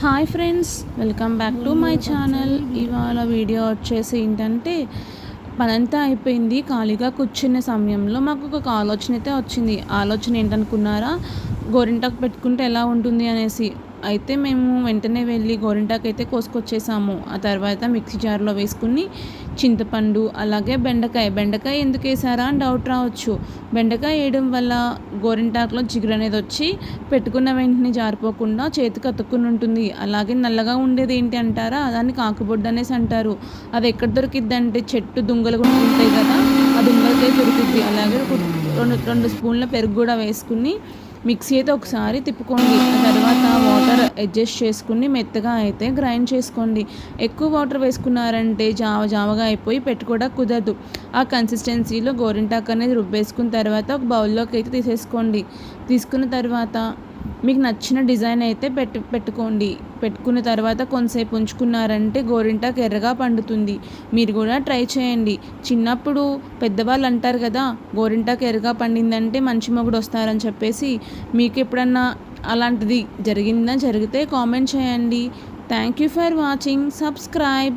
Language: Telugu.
Hi friends welcome back to my channel. ఇవాళ వీడియో వచ్చేసి ఏంటంటే పనంతా అయిపోయింది. ఖాళీగా కూర్చునే సమయంలో మాకు ఒక ఆలోచన అయితే వచ్చింది. ఆలోచన ఏంటనుకున్నారా? గోరింటాకు పెట్టుకుంటే ఎలా ఉంటుంది అనేసి. అయితే మేము వెంటనే వెళ్ళి గోరింటాకు అయితే కోసుకొచ్చేసాము. ఆ తర్వాత మిక్సీ జార్లో వేసుకుని చింతపండు అలాగే బెండకాయ. బెండకాయ ఎందుకు వేసారా అని డౌట్ రావచ్చు. బెండకాయ వేయడం వల్ల గోరింటాకులో జిగురు అనేది వచ్చి పెట్టుకున్న వెంటనే జారిపోకుండా చేతికి అతుక్కుని ఉంటుంది. అలాగే నల్లగా ఉండేది ఏంటి అంటారా? దాన్ని కాకుబొడ్డు అనేసి అంటారు. అది ఎక్కడ దొరికిద్ది అంటే చెట్టు దుంగలు కూడా ఉంటాయి కదా ఆ దుంగలకే దొరికిద్ది. అలాగే రెండు రెండు స్పూన్ల పెరుగు కూడా వేసుకుని మిక్సీ అయితే ఒకసారి తిప్పుకోండి. తర్వాత వాటర్ అడ్జస్ట్ చేసుకుని మెత్తగా అయితే గ్రైండ్ చేసుకోండి. ఎక్కువ వాటర్ వేసుకున్నారంటే జావ జావగా అయిపోయి పెట్టుకోవడం కుదరదు. ఆ కన్సిస్టెన్సీలో గోరింటాకు అనేది రుబ్బేసుకున్న తర్వాత ఒక బౌల్లోకి అయితే తీసేసుకోండి. తీసుకున్న తర్వాత మీకు నచ్చిన డిజైన్ అయితే పెట్టు పెట్టుకోండి. పెట్టుకున్న తర్వాత కొంతసేపు ఉంచుకున్నారంటే గోరింటాకు ఎర్రగా పండుతుంది. మీరు కూడా ట్రై చేయండి. చిన్నప్పుడు పెద్దవాళ్ళు అంటారు కదా గోరింటాకు ఎర్రగా పండిందంటే మంచి మొగుడు వస్తారని చెప్పేసి మీకు ఎప్పుడన్నా అలాంటిది జరిగిందా? జరిగితే కామెంట్ చేయండి. Thank you for watching subscribe